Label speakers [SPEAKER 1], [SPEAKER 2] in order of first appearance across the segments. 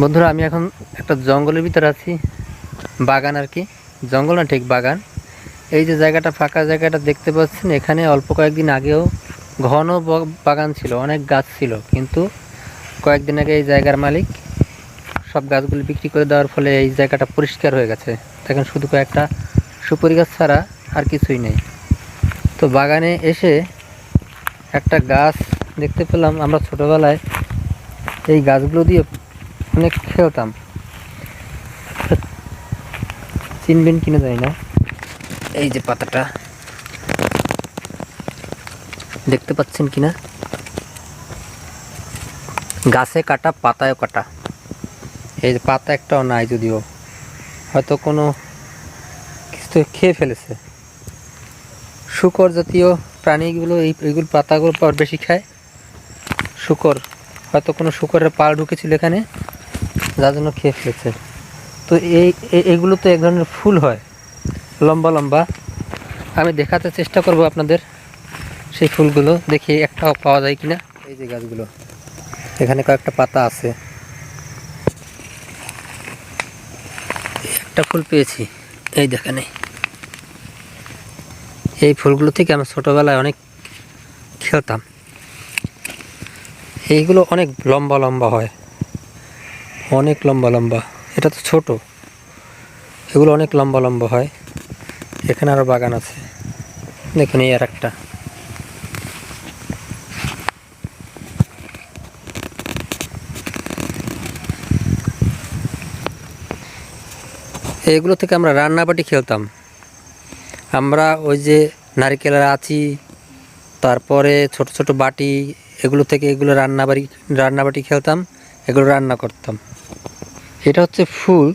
[SPEAKER 1] বন্ধুরা, আমি এখন একটা জঙ্গলের ভিতরে আছি। বাগান আর কি। জঙ্গল না, ঠিক বাগান। এই যে জায়গাটা, ফাঁকা জায়গাটা দেখতে পাচ্ছেন, এখানে অল্প কয়েকদিন আগেও ঘন বাগান ছিল, অনেক গাছ ছিল। কিন্তু কয়েকদিন আগে এই জায়গার মালিক সব গাছগুলি বিক্রি করে দেওয়ার ফলে এই জায়গাটা পরিষ্কার হয়ে গেছে। দেখেন, শুধু কয়েকটা সুপারি গাছ ছাড়া আর কিছুই নেই। তো বাগানে এসে একটা গাছ দেখতে পেলাম। আমরা ছোটোবেলায় এই গাছগুলো দিয়ে অনেক খেলতাম। চিনবেন কিনে যায় না। এই যে পাতাটা। দেখতে পাচ্ছেন কিনা? গাছে কাটা পাতায় কাটা। এই যে পাতা একটাও নাই যদিও। হয়তো কোনো কিছু খেয়ে ফেলেছে। শুকর জাতীয় প্রাণীগুলো এই এইগুলো পাতাগুলো পর বেশি খায়। শুকর। হয়তো কোনো শুকরের পাল ঢুকেছিল এখানে। যার জন্য খেয়ে ফেলেছে। তো এই এগুলো তো এক ধরনের ফুল হয়। লম্বা লম্বা। আমি দেখাতে চেষ্টা করব আপনাদের সেই ফুলগুলো। দেখি একটাও পাওয়া যায় কিনা। এই যে গাছগুলো। এখানে কয়েকটা পাতা আছে। একটা ফুল পেয়েছি। এই দেখেন। এই ফুলগুলো থেকে আমি ছোটোবেলায় অনেক খেলতাম। এইগুলো অনেক লম্বা লম্বা হয়। অনেক লম্বা লম্বা। এটা তো ছোট। এগুলো অনেক লম্বা লম্বা হয়। এখানে আরও বাগান আছে। দেখুন এই আর একটা এগুলো থেকে আমরা রান্নাবাটি খেলতাম। আমরা ওই যে নারিকেলের আছি তারপরে ছোট ছোট বাটি, এগুলো থেকে এগুলো রান্নাবাড়ি, রান্নাবাটি খেলতাম, এগুলো রান্না করতাম। এটা হচ্ছে ফুল।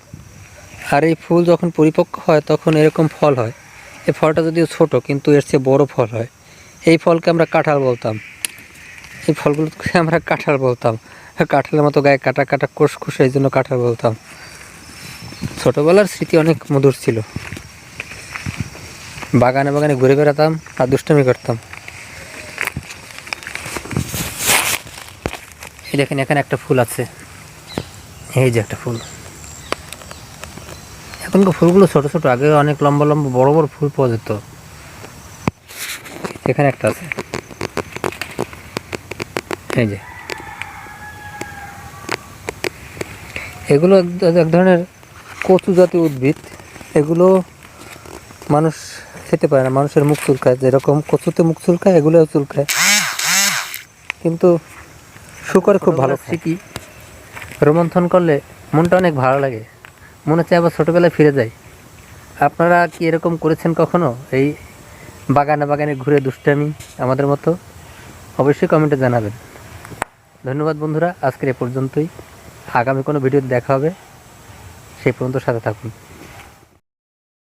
[SPEAKER 1] আর এই ফুল যখন পরিপক্ক হয়, তখন এরকম ফল হয়। এই ফলটা যদিও ছোট, কিন্তু এর চেয়ে বড় ফল হয়। এই ফলকে আমরা কাঁঠাল বলতাম। এই ফলগুলোকে আমরা কাঁঠাল বলতাম। কাঁঠালের মতো গায়ে কাটা কাটা কোষ কোষ এই জন্য কাঁঠাল বলতাম। ছোটোবেলার স্মৃতি অনেক মধুর ছিল। বাগানে বাগানে ঘুরে বেড়াতাম আর দুষ্টামি করতাম। এই দেখেন, এখানে একটা ফুল আছে। এই যে একটা ফুল। এখনকার ফুলগুলো ছোট ছোট আগে অনেক লম্বা লম্বা বড় বড় ফুল পাওয়া যেত। এখানে একটা আছে। এই যে। এগুলো এক- ধরনের কচু জাতীয় উদ্ভিদ। এগুলো মানুষ খেতে পারে না মানুষের মুখ চুলকায়। যেরকম কচুতে মুখ চুলকায় এগুলোও চুলকায়। কিন্তু শুকর খুব ভালো স্মৃতি রোমন্থন করলে মনটা অনেক ভালো লাগে। মনে হচ্ছে আবার ছোটোবেলায় ফিরে যাই। আপনারা কি এরকম করেছেন কখনো? এই বাগানে বাগানে ঘুরে দুষ্টামি আমাদের মতো? অবশ্যই কমেন্টে জানাবেন। ধন্যবাদ বন্ধুরা, আজকের এ পর্যন্তই। আগামী কোনো ভিডিও দেখা হবে। সেই পর্যন্ত সাথে থাকুন।